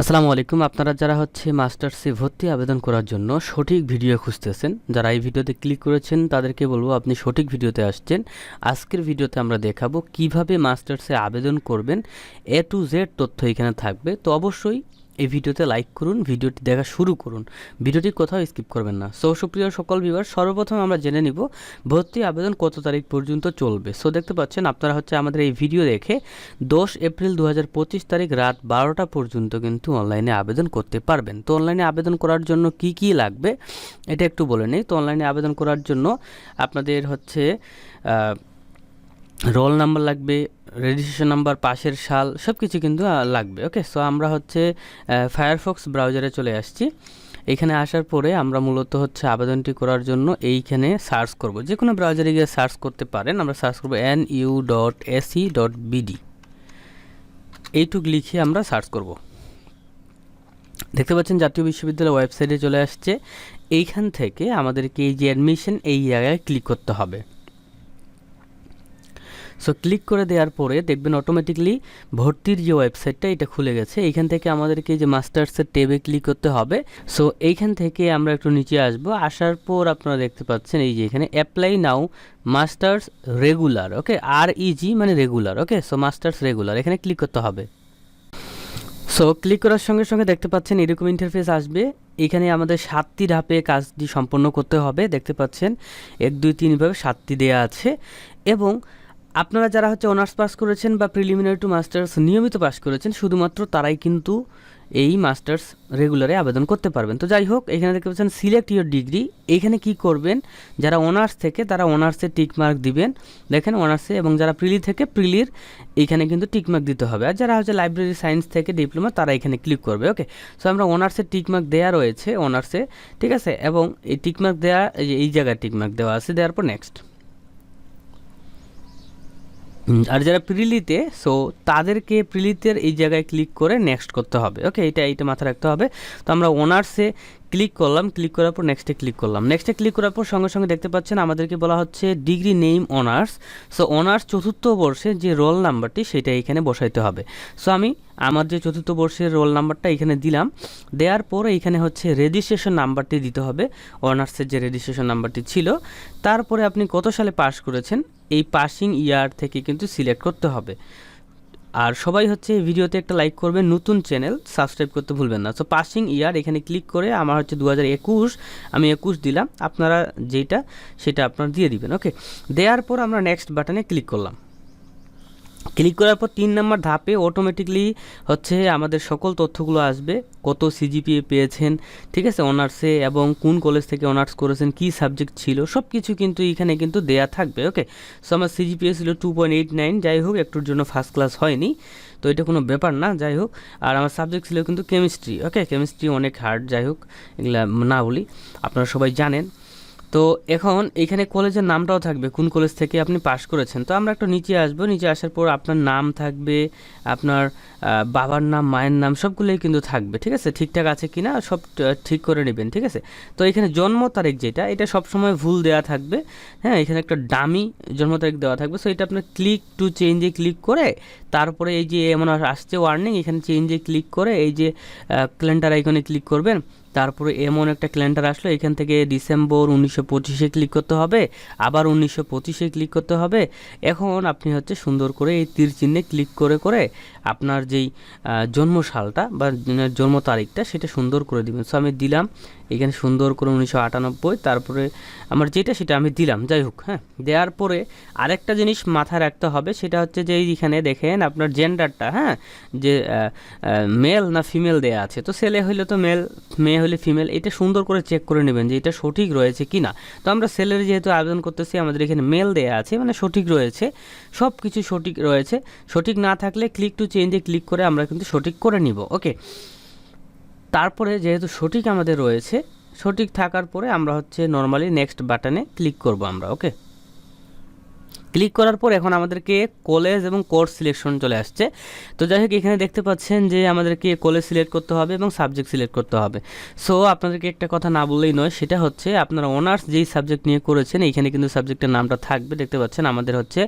আসসালামু আলাইকুম। আপনারা যারা হচ্ছে মাস্টার্সে ভর্তি আবেদন করার জন্য সঠিক ভিডিও খুঁজতেছেন, যারা এই ভিডিওতে ক্লিক করেছেন, তাদেরকে বলব আপনি সঠিক ভিডিওতে আসছেন। আজকের ভিডিওতে আমরা দেখাবো কীভাবে মাস্টার্সে আবেদন করবেন। এ টু জেড তথ্য এখানে থাকবে। তো অবশ্যই এই ভিডিওতে লাইক করুন, ভিডিওটি দেখা শুরু করুন। ভিডিওটি কোথাও স্কিপ করবেন না। সো সুপ্রিয় সকল বিভাগ সর্বপ্রথম আমরা জেনে নিব ভর্তি আবেদন কত তারিখ পর্যন্ত চলবে। সো দেখতে পাচ্ছেন, আপনারা হচ্ছে আমাদের এই ভিডিও দেখে দশ এপ্রিল দু হাজার পঁচিশ তারিখ রাত বারোটা পর্যন্ত কিন্তু অনলাইনে আবেদন করতে পারবেন। তো অনলাইনে আবেদন করার জন্য কি কি লাগবে, এটা একটু বলে নেই। তো অনলাইনে আবেদন করার জন্য আপনাদের হচ্ছে রোল নাম্বার লাগবে রেজিস্ট্রেশন নাম্বার পাশের সাল সব কিছু কিন্তু লাগবে ওকে সো আমরা হচ্ছে ফায়ারফক্স ব্রাউজারে চলে আসছি। এখানে আসার পরে আমরা মূলত হচ্ছে আবেদনটি করার জন্য এইখানে সার্চ করব। যে কোনো ব্রাউজারে গিয়ে সার্চ করতে পারেন, আমরা সার্চ করব N U dot AC dot BD এইটুক লিখে আমরা সার্চ করব। দেখতে পাচ্ছেন, জাতীয় বিশ্ববিদ্যালয় ওয়েবসাইটে চলে আসছে। এইখান থেকে আমাদেরকে এই যে অ্যাডমিশন এই জায়গায় ক্লিক করতে হবে। সো ক্লিক করে দেওয়ার পরে দেখবেন অটোমেটিকলি ভর্তির যে ওয়েবসাইটটা এটা খুলে গেছে। এইখান থেকে আমাদেরকে যে মাস্টার্সের টেবে ক্লিক করতে হবে। সো এইখান থেকে আমরা একটু নিচে আসব। আসার পর আপনারা দেখতে পাচ্ছেন এই যে এখানে apply now masters regular okay আর ইজি মানে regular okay so masters regular এখানে ক্লিক করতে হবে। সো ক্লিক করার সঙ্গে সঙ্গে দেখতে পাচ্ছেন এরকম ইন্টারফেস আসবে। এখানে আমাদের সাতটি ধাপে কাজটি সম্পন্ন করতে হবে। দেখতে পাচ্ছেন, এক, দুই তিনভাবে সাতটি দেয়া আছে। এবং আপনারা যারা হচ্ছে অনার্স পাস করেছেন বা প্রিলিমিনারি টু মাস্টার্স নিয়মিত পাস করেছেন, শুধুমাত্র তারাই কিন্তু এই মাস্টার্স রেগুলারে আবেদন করতে পারবেন। তো যাই হোক, এখানে দেখতে পাচ্ছেন সিলেক্ট ইউর ডিগ্রি এখানে কি করবেন? যারা অনার্স থেকে, তারা অনার্সে টিকমার্ক দিবেন। দেখেন অনার্সে এবং যারা প্রিলি থেকে প্রিলির এখানে কিন্তু টিকমার্ক দিতে হবে। আর যারা হচ্ছে লাইব্রেরি সায়েন্স থেকে ডিপ্লোমা তারা এখানে ক্লিক করবে ওকে সো আমরা অনার্সে টিকমার্ক দেওয়া রয়েছে অনার্সে, ঠিক আছে? এবং এই টিকমার্ক দেওয়া এই জায়গায় টিকমার্ক দেওয়া আছে, দেওয়ার পর নেক্সট আর যারা প্রিলিতে সো তাদেরকে প্রিলিতের এই জায়গায় ক্লিক করে নেক্সট করতে হবে। ওকে এটা এইটা মাথায় রাখতে হবে। তো আমরা অনার্সে ক্লিক করলাম ক্লিক করার পর নেক্সটে ক্লিক করলাম। নেক্সটে ক্লিক করার পর সঙ্গে সঙ্গে দেখতে পাচ্ছেন আমাদেরকে বলা হচ্ছে degree name honours so honours চতুর্থ বর্ষে যে রোল নাম্বারটি সেটা এখানে বসাইতে হবে। সো আমি আমার যে চতুর্থ বর্ষের রোল নাম্বারটা এখানে দিলাম। দেওয়ার পরে এখানে হচ্ছে রেজিস্ট্রেশন নাম্বারটি দিতে হবে। অনার্সের যে রেজিস্ট্রেশন নাম্বারটি ছিল, তারপরে আপনি কত সালে পাস করেছেন? এই পাসিং ইয়ার থেকে কিন্তু সিলেক্ট করতে হবে। আর সবাই হচ্ছে ভিডিওতে একটা লাইক করবে, নতুন চ্যানেল সাবস্ক্রাইব করতে ভুলবেন না। সো পাসিং ইয়ার এখানে ক্লিক করে আমার হচ্ছে দু আমি একুশ দিলাম, আপনারা যেটা সেটা আপনারা দিয়ে দিবেন ওকে দেওয়ার পর আমরা নেক্সট বাটনে ক্লিক করলাম। ক্লিক করার পর তিন নম্বর ধাপে অটোমেটিকলি হচ্ছে আমাদের সকল তথ্যগুলো আসবে। কত সিজিপিএ পেয়েছেন, ঠিক আছে, অনার্সে এবং কোন কলেজ থেকে অনার্স করেছেন, কী সাবজেক্ট ছিল সব কিছু কিন্তু এখানে কিন্তু দেয়া থাকবে ওকে সো আমার সিজিপিএ ছিল টু পয়েন্ট এইট নাইন যাই হোক, একটুর জন্য ফার্স্ট ক্লাস হয়নি, তো এটা কোনো ব্যাপার না, যাই হোক। আর আমার সাবজেক্ট ছিল কিন্তু কেমিস্ট্রি ওকে কেমিস্ট্রি অনেক হার্ড যাই হোক, এগুলা না বলি, আপনারা সবাই জানেন। তো এখন এখানে কলেজের নামটাও থাকবে, কোন কলেজ থেকে আপনি পাশ করেছেন। তো আমরা একটু নিচে আসব, নিচে আসার পর আপনার নাম থাকবে, আপনার বাবার নাম, মায়ের নাম, সবগুলোই কিন্তু থাকবে, ঠিক আছে? ঠিকঠাক আছে কিনা সব ঠিক করে নেবেন, ঠিক আছে? তো এখানে জন্ম তারিখ যেটা, এটা সবসময় ভুল দেওয়া থাকবে হ্যাঁ? এখানে একটা ডামি জন্ম তারিখ দেওয়া থাকবে সো এটা আপনার ক্লিক টু চেঞ্জে ক্লিক করে, তারপরে এই যে এমন আসছে ওয়ার্নিং এখানে চেঞ্জে ক্লিক করে, এই যে ক্যালেন্ডার আইকনে ক্লিক করবেন তারপরে এমন একটা ক্যালেন্ডার আসলো, এখান থেকে ডিসেম্বর উনিশশো পঁচিশে ক্লিক করতে হবে, আবার উনিশশো পঁচিশে ক্লিক করতে হবে। এখন আপনি হচ্ছে সুন্দর করে এই তীর চিহ্নে ক্লিক করে করে আপনার যেই আহ, জন্ম সালটা বা জন্ম তারিখটা সেটা সুন্দর করে দিবেন। সো আমি দিলাম এখানে সুন্দর করে উনিশশো আটানব্বই তারপরে আমার যেটা সেটা আমি দিলাম যাই হোক হ্যাঁ। দেওয়ার পরে আরেকটা জিনিস মাথায় রাখতে হবে সেটা হচ্ছে যে এইখানে দেখেন আপনার জেন্ডারটা হ্যাঁ যে মেল না ফিমেল দেয়া আছে। তো ছেলে হইলে তো মেল মেয়ে হলে ফিমেল এটা সুন্দর করে চেক করে নেবেন যে এটা সঠিক রয়েছে কি না তো আমরা ছেলের যেহেতু আবেদন করতেছি আমাদের এখানে মেল দেয়া আছে মানে সঠিক রয়েছে সব কিছু সঠিক রয়েছে। সঠিক না থাকলে ক্লিক টু চেঞ্জে ক্লিক করে আমরা কিন্তু সঠিক করে নিব ওকে তারপরে যেহেতু সঠিক আমাদের রয়েছে, সঠিক থাকার পরে আমরা হচ্ছে নর্মালি নেক্সট বাটনে ক্লিক করব আমরা ওকে ক্লিক করার পর এখন আমাদেরকে কলেজ এবং কোর্স সিলেকশন চলে আসছে। তো যাই হোক, এখানে দেখতে পাচ্ছেন যে আমাদেরকে কলেজ সিলেক্ট করতে হবে এবং সাবজেক্ট সিলেক্ট করতে হবে। সো আপনাদেরকে একটা কথা না বললেই নয়, সেটা হচ্ছে আপনারা অনার্স যেই সাবজেক্ট নিয়ে করেছেন, এইখানে কিন্তু সাবজেক্টের নামটা থাকবে। দেখতে পাচ্ছেন আমাদের হচ্ছে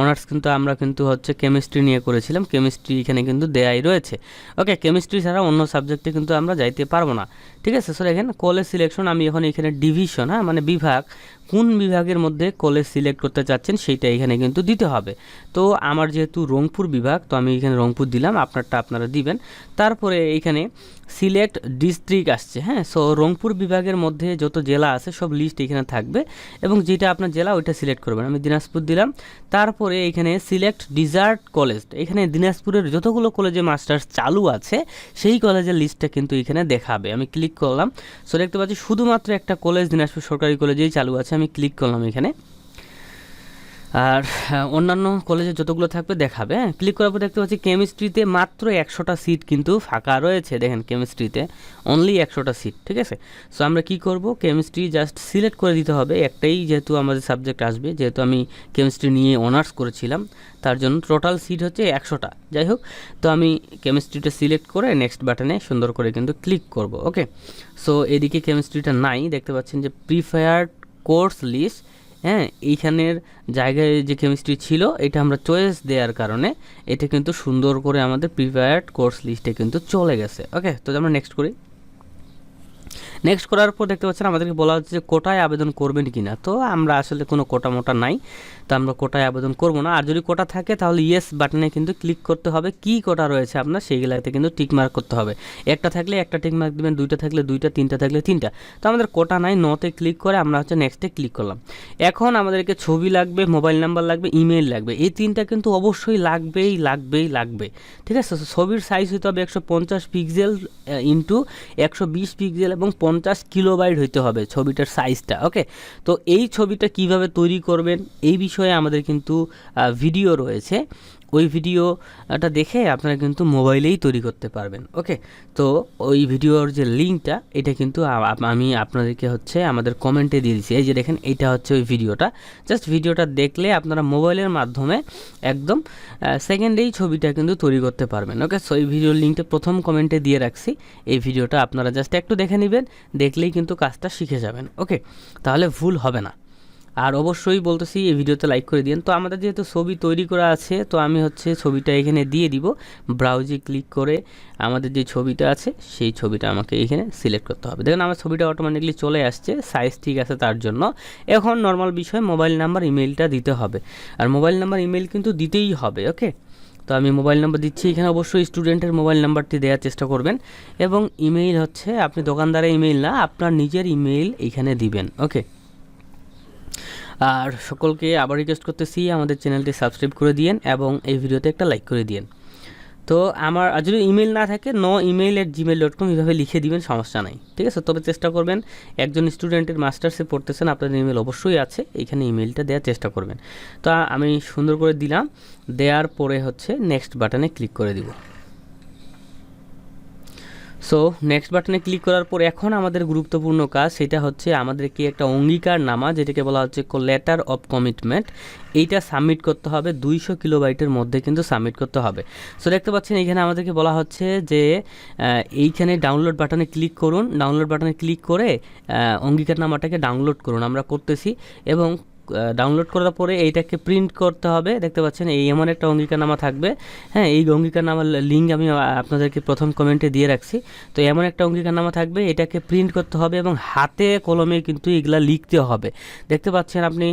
অনার্স কিন্তু আমরা কিন্তু হচ্ছে কেমিস্ট্রি নিয়ে করেছিলাম। কেমিস্ট্রি এখানে কিন্তু দেয়াই রয়েছে। ওকে, কেমিস্ট্রি ছাড়া অন্য সাবজেক্টে কিন্তু আমরা যাইতে পারব না। ঠিক আছে স্যার এখানে কলেজ সিলেকশন, আমি এখন এখানে ডিভিশন হ্যাঁ মানে বিভাগ কোন বিভাগের মধ্যে কলেজ সিলেক্ট করতে চাচ্ছেন সেইটা এখানে কিন্তু দিতে হবে। তো আমার যেহেতু রংপুর বিভাগ, তো আমি এখানে রংপুর দিলাম, আপনারটা আপনারা দিবেন। তারপরে এখানে সিলেক্ট ডিস্ট্রিক্ট আসছে হ্যাঁ? সো রংপুর বিভাগের মধ্যে যত জেলা আছে, সব লিস্ট এখানে থাকবে এবং যেটা আপনার জেলা, ওইটা সিলেক্ট করবেন। আমি দিনাজপুর দিলাম। তারপরে এখানে সিলেক্ট ডিজার্ট কলেজ এখানে দিনাজপুরের যতগুলো কলেজে মাস্টার্স চালু আছে, সেই কলেজের লিস্টটা কিন্তু এখানে দেখাবে। আমি ক্লিক করলাম। সো দেখতে পাচ্ছি, শুধুমাত্র একটা কলেজ দিনাজপুর সরকারি কলেজেই চালু আছে। আমি ক্লিক করলাম এখানে। আর হ্যাঁ, অন্যান্য কলেজে যতগুলো থাকবে দেখাবে হ্যাঁ? ক্লিক করার পর দেখতে পাচ্ছি কেমিস্ট্রিতে মাত্র একশোটা সিট কিন্তু ফাঁকা রয়েছে। দেখেন কেমিস্ট্রিতে অনলি একশোটা সিট ঠিক আছে? সো আমরা কি করব? কেমিস্ট্রি জাস্ট সিলেক্ট করে দিতে হবে। একটাই যেহেতু আমাদের সাবজেক্ট আসবে যেহেতু আমি কেমিস্ট্রি নিয়ে অনার্স করেছিলাম তার জন্য টোটাল সিট হচ্ছে একশোটা। যাই হোক তো আমি কেমিস্ট্রিটা সিলেক্ট করে নেক্সট বাটনে সুন্দর করে কিন্তু ক্লিক করব ওকে সো এদিকে কেমিস্ট্রিটা নাই। দেখতে পাচ্ছেন যে প্রিফায়ার্ড কোর্স লিস্ট হ্যাঁ এইখানের জায়গায় যে কেমিস্ট্রি ছিল, এটা আমরা চয়েস দেওয়ার কারণে এটা কিন্তু সুন্দর করে আমাদের প্রিপেয়ার্ড কোর্স লিস্টে কিন্তু চলে গেছে। ওকে তো আমরা নেক্সট করি। নেক্সট করার পর দেখতে পাচ্ছেন আমাদেরকে বলা হচ্ছে যে কোটায় আবেদন করবেন কি না তো আমরা আসলে কোনো কোটা মোটা নাই। তো আমরা কোটায় আবেদন করব না। আর যদি কোটা থাকে, তাহলে ইয়েস বাটনে কিন্তু ক্লিক করতে হবে। কি কোটা রয়েছে আপনার, সেইগুলাতে কিন্তু টিক মার্ক করতে হবে। একটা থাকলে একটা টিক মার্ক দেবেন, দুইটা থাকলে দুইটা, তিনটা থাকলে তিনটা। তো আমাদের কোটা নাই, নতে ক্লিক করে আমরা হচ্ছে নেক্সটে ক্লিক করলাম। এখন আমাদেরকে ছবি লাগবে মোবাইল নাম্বার লাগবে ইমেল লাগবে। এই তিনটা কিন্তু অবশ্যই লাগবেই লাগবেই, লাগবে। ঠিক আছে? ছবির সাইজ হতে হবে একশো পঞ্চাশ পিক্সেল ইন্টু একশো বিশ পিক্সেল এবং পঞ্চাশ কিলোবাইট হইতে হবে ছবিটার সাইজটা ওকে তো এই ছবিটা কীভাবে তৈরি করবেন, এই বিষয়ে আমাদের কিন্তু ভিডিও রয়েছে। ওই ভিডিওটা দেখে আপনারা কিন্তু মোবাইলেই তৈরি করতে পারবেন ওকে তো ওই ভিডিওর যে লিঙ্কটা এটা কিন্তু আমি আপনাদেরকে হচ্ছে আমাদের কমেন্টে দিয়ে দিচ্ছি। এই যে দেখেন, এইটা হচ্ছে ওই ভিডিওটা জাস্ট ভিডিওটা দেখলে আপনারা মোবাইলের মাধ্যমে একদম সেকেন্ডেই ছবিটা কিন্তু তৈরি করতে পারবেন ওকে সো এই ভিডিওর লিঙ্কটা প্রথম কমেন্টে দিয়ে রাখছি। এই ভিডিওটা আপনারা জাস্ট একটু দেখে নেবেন, দেখলেই কিন্তু কাজটা শিখে যাবেন ওকে তাহলে ভুল হবে না। আর অবশ্যই বলতেছি, এই ভিডিওতে লাইক করে দিন তো আমাদের যেহেতু ছবি তৈরি করা আছে, তো আমি হচ্ছে ছবিটা এখানে দিয়ে দিব। ব্রাউজে ক্লিক করে আমাদের যে ছবিটা আছে, সেই ছবিটা আমাকে এখানে সিলেক্ট করতে হবে। দেখুন, আমার ছবিটা অটোমেটিকলি চলে আসছে সাইজ ঠিক আছে তার জন্য। এখন নর্মাল বিষয় মোবাইল নাম্বার ইমেলটা দিতে হবে। আর মোবাইল নাম্বার ইমেল কিন্তু দিতেই হবে ওকে তো আমি মোবাইল নাম্বার দিচ্ছি। এখানে অবশ্যই স্টুডেন্টের মোবাইল নাম্বারটি দেওয়ার চেষ্টা করবেন। এবং ইমেইল হচ্ছে, আপনি দোকানদারের ইমেইল না, আপনার নিজের ইমেইল এখানে দিবেন ওকে আর সকলকে আবার রিকোয়েস্ট করতেছি আমাদের চ্যানেলটি সাবস্ক্রাইব করে দিয়েন এবং এই ভিডিওতে একটা লাইক করে দিয়েন। তো আমার আর যদি ইমেল না থাকে ন email at Gmail dot com এইভাবে লিখে দিবেন, সমস্যা নাই। ঠিক আছে? তবে চেষ্টা করবেন, একজন স্টুডেন্টের মাস্টার্সে পড়তেছেন, আপনাদের ইমেল অবশ্যই আছে এইখানে ইমেলটা দেওয়ার চেষ্টা করবেন। তো আমি সুন্দর করে দিলাম, দেওয়ার পরে হচ্ছে নেক্সট বাটনে ক্লিক করে দিব। সো নেক্সট বাটনে ক্লিক করার পর এখন আমাদের গুরুত্বপূর্ণ কাজ সেটা হচ্ছে আমাদেরকে একটা অঙ্গীকার নামা, যেটাকে বলা হচ্ছে লেটার অফ কমিটমেন্ট এইটা সাবমিট করতে হবে, দুইশো কিলোবাইটের মধ্যে কিন্তু সাবমিট করতে হবে। সো দেখতে পাচ্ছেন এখানে আমাদেরকে বলা হচ্ছে যে এইখানে ডাউনলোড বাটনে ক্লিক করুন। ডাউনলোড বাটনে ক্লিক করে অঙ্গীকার নামাটাকে ডাউনলোড করুন। আমরা করতেছি এবং ডাউনলোড করার পরে এইটাকে প্রিন্ট করতে হবে। দেখতে পাচ্ছেন, এই এমন একটা অঙ্গীকারনামা থাকবে। হ্যাঁ এই অঙ্গীকারনামার লিঙ্ক আমি আপনাদেরকে প্রথম কমেন্টে দিয়ে রাখছি। তো এমন একটা অঙ্গীকারনামা থাকবে, এটাকে প্রিন্ট করতে হবে এবং হাতে কলমে কিন্তু এগুলা লিখতে হবে। দেখতে পাচ্ছেন আপনি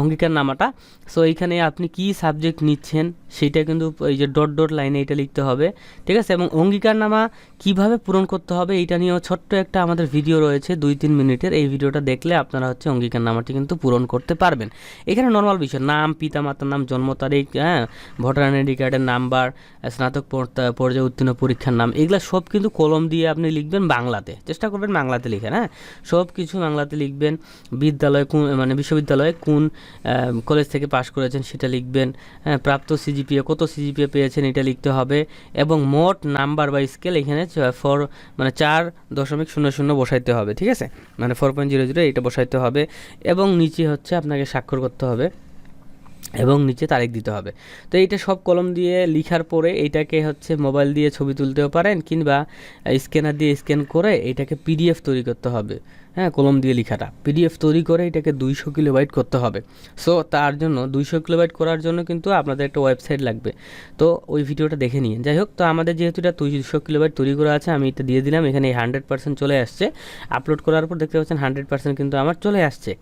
অঙ্গীকারনামাটা। সো এইখানে আপনি কি সাবজেক্ট নিচ্ছেন, সেইটা কিন্তু এই যে ডট ডট লাইনে এটা লিখতে হবে। ঠিক আছে? এবং অঙ্গীকারনামা কীভাবে পূরণ করতে হবে, এইটা নিয়েও ছোট্ট একটা আমাদের ভিডিও রয়েছে, দুই তিন মিনিটের। এই ভিডিওটা দেখলে আপনারা হচ্ছে অঙ্গীকারনামাটি কিন্তু পূরণ করতে পারবেন। এখানে নর্মাল বিষয়, নাম পিতা মাতার নাম, জন্ম তারিখ হ্যাঁ ভোটার আইডি কার্ডের নাম্বার, স্নাতক পর্যায়ে উত্তীর্ণ পরীক্ষার নাম, এগুলো সব কিন্তু কলম দিয়ে আপনি লিখবেন বাংলাতে। চেষ্টা করবেন বাংলাতে লিখেন হ্যাঁ? সব কিছু বাংলাতে লিখবেন। বিদ্যালয় কোন মানে বিশ্ববিদ্যালয়ে কোন কলেজ থেকে পাশ করেছেন সেটা লিখবেন। হ্যাঁ প্রাপ্ত সিজিপিএ কত সিজিপিএ পেয়েছেন এটা লিখতে হবে। এবং মোট নাম্বার বা স্কেল এখানে ফর মানে চার দশমিক শূন্য শূন্য বসাইতে হবে, ঠিক আছে? মানে ফোর পয়েন্ট জিরো জিরো এটা বসাইতে হবে। এবং নিচে হচ্ছে আপনাকে স্বাক্ষর করতে হবে এবং নিচে তারিখ দিতে হবে। তো এইটা সব কলম দিয়ে লিখার পরে এইটাকে হচ্ছে মোবাইল দিয়ে ছবি তুলতেও পারেন কিংবা স্ক্যানার দিয়ে স্ক্যান করে এটাকে পিডিএফ তৈরি করতে হবে। হ্যাঁ কলম দিয়ে লেখাটা। পিডিএফ তৈরি করে এটাকে দুইশো কিলোবাইট করতে হবে। সো তার জন্য দুইশো কিলোবাইট করার জন্য কিন্তু আপনাদের একটা ওয়েবসাইট লাগবে। তো ওই ভিডিওটা দেখে নিন। যাই হোক, তো আমাদের যেহেতু এটা দুইশো কিলোবাইট তৈরি করা আছে, আমি এটা দিয়ে দিলাম। এখানে হান্ড্রেড পার্সেন্ট চলে আসছে। আপলোড করার পর দেখতে পাচ্ছেন হান্ড্রেড পার্সেন্ট কিন্তু আমার চলে আসছে।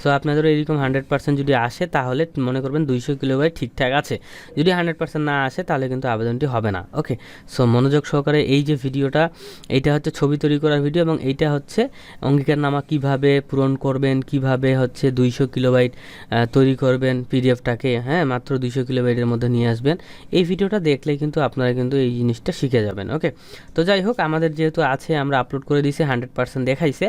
সো আপনাদের এরকম হান্ড্রেড পার্সেন্ট যদি আসে, তাহলে মনে করবেন দুইশো কিলোবাইট ঠিকঠাক আছে। যদি হান্ড্রেড পার্সেন্ট না আসে, তাহলে কিন্তু আবেদনটি হবে না। ওকে সো মনোযোগ সহকারে এই যে ভিডিওটা, এইটা হচ্ছে ছবি তৈরি করার ভিডিও এবং এইটা হচ্ছে অঙ্গীকারনামা কীভাবে পূরণ করবেন, কীভাবে হচ্ছে দুইশো কিলোবাইট তৈরি করবেন পিডিএফটাকে হ্যাঁ মাত্র দুইশো কিলোবাইটের মধ্যে নিয়ে আসবেন। এই ভিডিওটা দেখলে কিন্তু আপনারা কিন্তু এই জিনিসটা শিখে যাবেন, ওকে? তো যাই হোক, আমাদের যেহেতু আছে, আমরা আপলোড করে দিয়েছি হান্ড্রেড পার্সেন্ট দেখাইছে।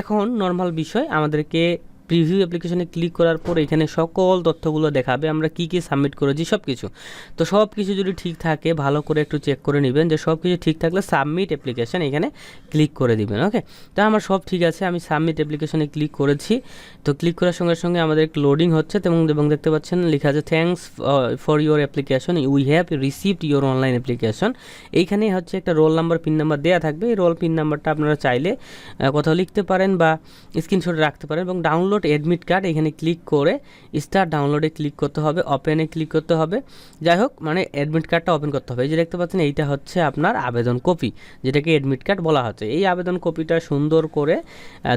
এখন নর্মাল বিষয় আমাদেরকে প্রিভিউ অ্যাপ্লিকেশনে ক্লিক করার পর এখানে সকল তথ্যগুলো দেখাবে, আমরা কি কি সাবমিট করেছি সব কিছু তো সব কিছু যদি ঠিক থাকে, ভালো করে একটু চেক করে নেবেন যে সব কিছু ঠিক থাকলে সাবমিট অ্যাপ্লিকেশন এখানে ক্লিক করে দিবেন ওকে তো আমার সব ঠিক আছে, আমি সাবমিট অ্যাপ্লিকেশনে ক্লিক করেছি। তো ক্লিক করার সঙ্গে সঙ্গে আমাদের লোডিং হচ্ছে এবং দেখতে পাচ্ছেন লেখা আছে thanks for your application we have received your online application এইখানে হচ্ছে একটা রোল নাম্বার পিন নাম্বার দেওয়া থাকবে। এই রোল পিন নাম্বারটা আপনারা চাইলে কোথাও লিখতে পারেন বা স্ক্রিনশট রাখতে পারেন এবং ডাউনলোড অ্যাডমিট কার্ড এখানে ক্লিক করে স্টার ডাউনলোডে ক্লিক করতে হবে ওপেনে ক্লিক করতে হবে। যাই হোক মানে অ্যাডমিট কার্ডটা ওপেন করতে হবে। এই যে দেখতে পাচ্ছেন, এইটা হচ্ছে আপনার আবেদন কপি যেটাকে অ্যাডমিট কার্ড বলা হচ্ছে। এই আবেদন কপিটা সুন্দর করে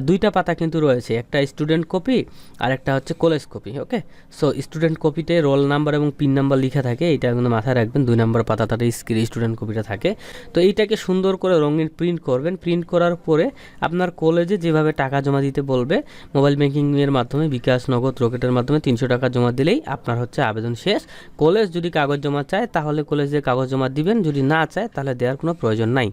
দুইটা পাতা কিন্তু রয়েছে। একটা স্টুডেন্ট কপি আর একটা হচ্ছে college copy okay so student কপিতে রোল নাম্বার এবং পিন নাম্বার লেখা থাকে। এটা কিন্তু মাথায় রাখবেন, দুই নাম্বার পাতাটাতে স্ক্রিন স্টুডেন্ট কপিটা থাকে। তো এইটাকে সুন্দর করে রঙিন প্রিন্ট করবেন। প্রিন্ট করার পরে আপনার কলেজে যেভাবে টাকা জমা দিতে বলবে মোবাইল ব্যাংকিং এর মাধ্যমে, বিকাশ নগদ রকেটের মাধ্যমে তিনশো টাকা জমা দিলেই আপনার হচ্ছে আবেদন শেষ। কলেজ যদি কাগজ জমা চায়, তাহলে কলেজে কাগজ জমা দিবেন। যদি না চায়, তাহলে দেওয়ার কোনো প্রয়োজন নাই।